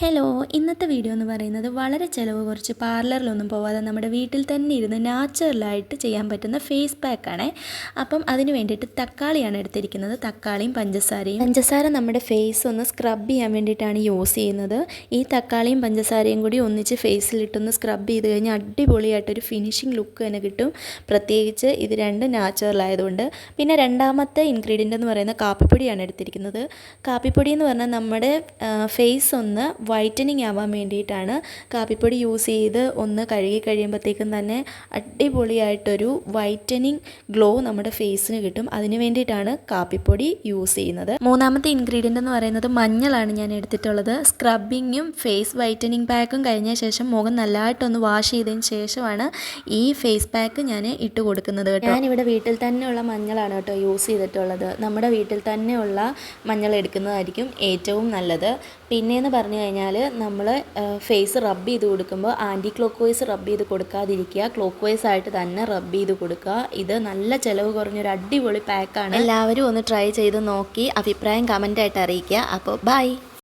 Hello ഇന്നത്തെ video എന്ന് പറയുന്നത് വളരെ ചിലവ് കുറച്ച് പാർലറിലൊന്നും പോവാതെ നമ്മുടെ വീട്ടിൽ തന്നെ ഇരുന്ന് നാച്ചുറലായിട്ട് ചെയ്യാൻ പറ്റുന്ന ഫേസ് പാക്കാണ് അപ്പം അതിന് വേണ്ടിയിട്ട് തക്കാളിയാണ് എടുത്തിരിക്കുന്നത്. തക്കാളിയും പഞ്ചസാരയും. പഞ്ചസാര നമ്മുടെ ഫേസ് ഒന്ന് സ്ക്രബ് ചെയ്യാൻ വേണ്ടിയിട്ടാണ് യൂസ് ചെയ്യുന്നത്. ഈ തക്കാളിയും പഞ്ചസാരയും കൂടി ഒന്നിച്ച് ഫേസിലിട്ടൊന്ന് സ്ക്രബ് ചെയ്ത് കഴിഞ്ഞാൽ അടിപൊളിയായിട്ടൊരു ഫിനിഷിംഗ് ലുക്ക് തന്നെ കിട്ടും. പ്രത്യേകിച്ച് ഇത് രണ്ട് നാച്ചുറൽ ആയതുകൊണ്ട്. പിന്നെ രണ്ടാമത്തെ ഇൻഗ്രീഡിയന്റ് എന്ന് പറയുന്നത് കാപ്പിപ്പൊടിയാണ് എടുത്തിരിക്കുന്നത്. കാപ്പിപ്പൊടി എന്ന് പറഞ്ഞാൽ നമ്മുടെ ഫേസ് ഒന്ന് വൈറ്റനിങ് ആവാൻ വേണ്ടിയിട്ടാണ് കാപ്പിപ്പൊടി യൂസ് ചെയ്ത് ഒന്ന് കഴുകി കഴിയുമ്പോഴത്തേക്കും തന്നെ അടിപൊളിയായിട്ടൊരു വൈറ്റനിങ് ഗ്ലോ നമ്മുടെ ഫേസിന് കിട്ടും. അതിന് വേണ്ടിയിട്ടാണ് കാപ്പിപ്പൊടി യൂസ് ചെയ്യുന്നത്. മൂന്നാമത്തെ ഇൻഗ്രീഡിയന്റ് എന്ന് പറയുന്നത് മഞ്ഞളാണ് ഞാൻ എടുത്തിട്ടുള്ളത്. സ്ക്രബിങ്ങും ഫേസ് വൈറ്റനിങ് പാക്കും കഴിഞ്ഞ ശേഷം മുഖം നല്ലതായിട്ടൊന്ന് വാഷ് ചെയ്തതിന് ശേഷമാണ് ഈ ഫേസ് പാക്ക് ഞാൻ ഇട്ട് കൊടുക്കുന്നത് കേട്ടോ. ഞാനിവിടെ വീട്ടിൽ തന്നെയുള്ള മഞ്ഞളാണ് കേട്ടോ യൂസ് ചെയ്തിട്ടുള്ളത്. നമ്മുടെ വീട്ടിൽ തന്നെയുള്ള മഞ്ഞൾ എടുക്കുന്നതായിരിക്കും ഏറ്റവും നല്ലത്. പിന്നെയെന്ന് പറഞ്ഞു കഴിഞ്ഞാൽ നമ്മൾ ഫേസ് റബ്ബ് ചെയ്ത് കൊടുക്കുമ്പോൾ ആന്റി ക്ലോക്ക് വൈസ് റബ്ബ് ചെയ്ത് കൊടുക്കാതിരിക്കുക. ക്ലോക്ക് വൈസ് ആയിട്ട് തന്നെ റബ്ബ് ചെയ്ത് കൊടുക്കുക. ഇത് നല്ല ചിലവ് കുറഞ്ഞൊരു അടിപൊളി പാക്കാണ് എല്ലാവരും ഒന്ന് ട്രൈ ചെയ്ത് നോക്കി. അഭിപ്രായം കമന്റായിട്ട് അറിയിക്കുക. അപ്പോൾ ബൈ